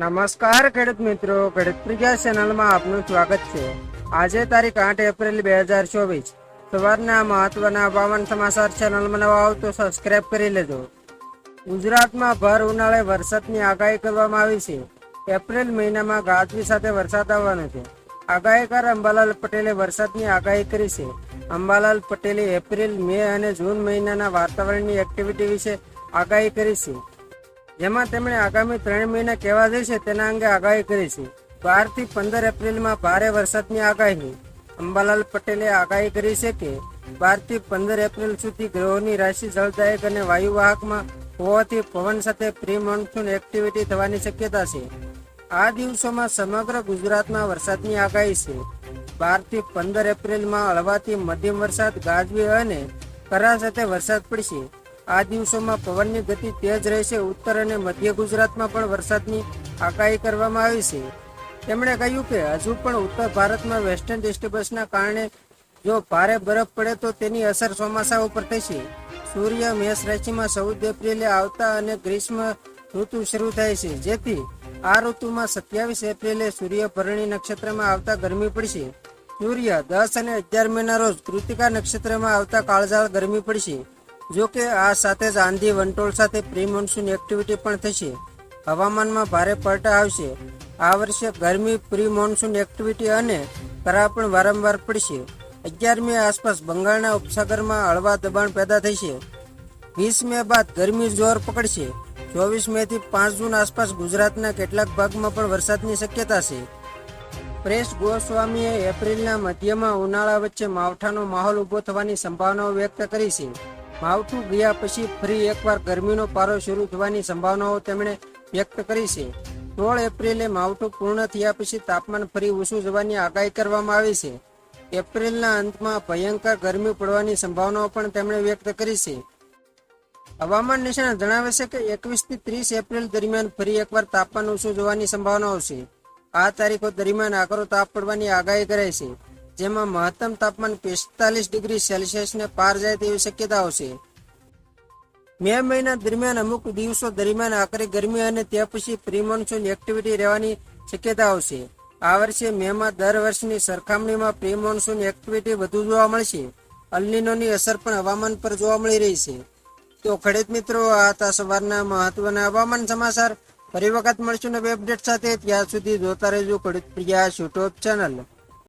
નમસ્કાર ખેડૂત મિત્રો. ખેડૂત પ્રજા ચેનલમાં આપનું સ્વાગત છે. આજે તારીખ આઠ એપ્રિલ બે હજાર ચોવીસ. સવારના મહત્વના હવામાન સમાચાર ચેનલમાં નવા આવ તો સબસ્ક્રાઇબ કરી લેજો. ગુજરાતમાં ભર ઉનાળે વરસાદની આગાહી કરવામાં આવી છે. એપ્રિલ મહિનામાં ગાજવી સાથે વરસાદ આવવાનો છે. આગાહીકાર અંબાલાલ પટેલે વરસાદની આગાહી કરી છે. અંબાલાલ પટેલે એપ્રિલ, મે અને જૂન મહિનાના વાતાવરણની એક્ટિવિટી વિશે આગાહી કરી છે. જેમાં તેમણે આગામી ત્રણ મહિના કેવા જશે તેના અંગે આગાહી કરી છે. બારથી પંદર એપ્રિલમાં ભારે વરસાદની આગાહી. અંબાલાલ પટેલે આગાહી કરી છે કે બારથી પંદર એપ્રિલ સુધી ગ્રહોની રાશિ જળદાયક અને વાયુવાહકમાં હોવાથી પવન સાથે પ્રી મોન્સૂન એક્ટિવિટી થવાની શક્યતા છે. આ દિવસોમાં સમગ્ર ગુજરાતમાં વરસાદની આગાહી છે. બારથી પંદર એપ્રિલમાં હળવાથી મધ્યમ વરસાદ ગાજવી અને કરા સાથે વરસાદ પડશે. આ દિવસોમાં પવનની ગતિ તેજ રહેશે. ઉત્તર અને મધ્ય ગુજરાતમાં પણ વરસાદની આગાહી કરવામાં આવી છે. તેમણે કહ્યું કે હજુ પણ ઉત્તર ભારતમાં વેસ્ટર્ન ડિસ્ટર્બન્સના કારણે જો ભારે બરફ પડે તો તેની અસર ચોમાસા ઉપર થશે. સૂર્ય મેષ રાશિમાં ચૌદ એપ્રિલે આવતા અને ગ્રીષ્મ ઋતુ શરૂ થાય છે. જેથી આ ઋતુમાં સત્યાવીસ એપ્રિલે સૂર્ય ભરણી નક્ષત્રમાં આવતા ગરમી પડશે. સૂર્ય દસ અને અગિયાર મેના રોજ કૃતિકા નક્ષત્રમાં આવતા કાળઝાળ ગરમી પડશે. જો કે આ સાથે જ આંધી વંટોળ સાથે પ્રી મોન્સૂન એક્ટિવિટી પણ થશે. હવામાનમાં ભારે પલટા આવશે. આ વર્ષે ગરમી પ્રી મોન્સૂન એક્ટિવિટી અને કરા પણ વારંવાર પડશે. અગિયારમી આસપાસ બંગાળના ઉપસાગરમાં હળવા દબાણ પેદા થશે. વીસ મે બાદ ગરમી જોર પકડશે. ચોવીસ મે થી પાંચ જૂન આસપાસ ગુજરાતના કેટલાક ભાગમાં પણ વરસાદની શક્યતા છે. પ્રેસ ગોસ્વામીએ એપ્રિલના મધ્યમાં ઉનાળા વચ્ચે માવઠાનો માહોલ ઊભો થવાની સંભાવનાઓ વ્યક્ત કરી છે. માવઠું ગયા પછી ફરી એકવાર ગરમીનો પારો શરૂ થવાની સંભાવનાઓ તેમણે વ્યક્ત કરી છે. સોળ એપ્રિલે માવઠું પૂર્ણ થયા પછી તાપમાન ફરી ઓછું જવાની આગાહી કરવામાં આવી છે. એપ્રિલના અંતમાં ભયંકર ગરમી પડવાની સંભાવનાઓ પણ તેમણે વ્યક્ત કરી છે. હવામાન નિષ્ણાત જણાવે છે કે એકવીસથી ત્રીસ એપ્રિલ દરમિયાન ફરી એકવાર તાપમાન ઓછું જવાની સંભાવનાઓ છે. આ તારીખો દરમિયાન આકરો તાપ પડવાની આગાહી કરાઈ છે. જેમાં મહત્તમ તાપમાન પિસ્તાલીસ ડિગ્રી સેલ્સિયસને પાર જાય તેવી શક્યતાઓ છે. મે મહિના દરમિયાન અમુક દિવસો દરમિયાન આકરી ગરમી અને ત્યાં પછી પ્રી એક્ટિવિટી રહેવાની શક્યતાઓ છે. આ વર્ષે મેમાં દર વર્ષની સરખામણીમાં પ્રી મોન્સૂન એક્ટિવિટી વધુ જોવા મળશે. અલ્નિનોની અસર પણ હવામાન પર જોવા મળી રહી છે. તો ખેડૂત મિત્રો, આ હતા સવારના મહત્વના હવામાન સમાચાર. ફરી વખત મળશું નવી અપડેટ સાથે. ત્યાં સુધી જોતા રહેજો ખેડૂત પ્રિયા યુટ્યુબ ચેનલ.